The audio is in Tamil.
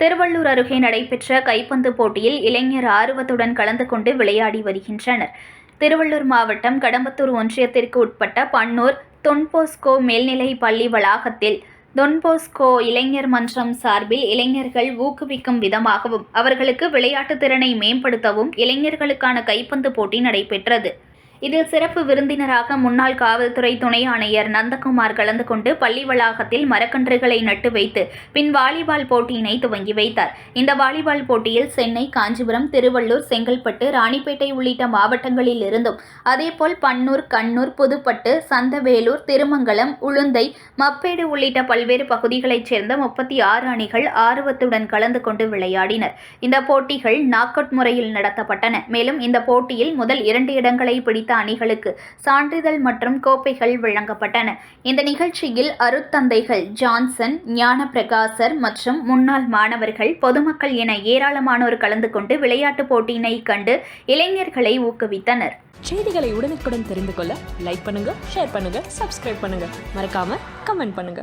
திருவள்ளூர் அருகே நடைபெற்ற கைப்பந்து போட்டியில் இளைஞர் ஆர்வத்துடன் கலந்து கொண்டு விளையாடி வருகின்றனர். திருவள்ளூர் மாவட்டம் கடம்பத்தூர் ஒன்றியத்திற்கு உட்பட்ட பன்னூர் தொன்போஸ்கோ மேல்நிலை பள்ளி வளாகத்தில் தொன்போஸ்கோ இளைஞர் மன்றம் சார்பில் இளைஞர்கள் ஊக்குவிக்கும் விதமாகவும் அவர்களுக்கு விளையாட்டு திறனை மேம்படுத்தவும் இளைஞர்களுக்கான கைப்பந்து போட்டி நடைபெற்றது. இதில் சிறப்பு விருந்தினராக முன்னாள் காவல்துறை துணை ஆணையர் நந்தகுமார் கலந்து கொண்டு பள்ளி வளாகத்தில் மரக்கன்றுகளை நட்டு வைத்து பின் வாலிபால் போட்டியினை துவங்கி வைத்தார். இந்த வாலிபால் போட்டியில் சென்னை காஞ்சிபுரம் திருவள்ளூர் செங்கல்பட்டு ராணிப்பேட்டை உள்ளிட்ட மாவட்டங்களில் இருந்தும் அதேபோல் பன்னூர் கண்ணூர் புதுப்பட்டு சந்தவேலூர் திருமங்கலம் உளுந்தை மப்பேடு உள்ளிட்ட பல்வேறு பகுதிகளைச் சேர்ந்த முப்பத்தி ஆறு அணிகள் ஆர்வத்துடன் கலந்து கொண்டு விளையாடினர். இந்த போட்டிகள் நாக் அவுட் முறையில் நடத்தப்பட்டன. மேலும் இந்த போட்டியில் முதல் இரண்டு இடங்களை பிடித்த அணிகளுக்கு சான்றிதழ் மற்றும் கோப்பைகள் வழங்கப்பட்டன. இந்த நிகழ்ச்சியில் அருத்தந்தைகள் ஜான்சன் ஞான பிரகாசர் மற்றும் முன்னாள் மாணவர்கள் பொதுமக்கள் என ஏராளமானோர் கலந்து கொண்டு விளையாட்டுப் போட்டியினை கண்டு இளைஞர்களை ஊக்குவித்தனர். செய்திகளை உடனுக்குடன் தெரிந்து கொள்ள லைக் பண்ணுங்க ஷேர் பண்ணுங்க சப்ஸ்கிரைப் பண்ணுங்க. மறக்காம கமெண்ட் பண்ணுங்க.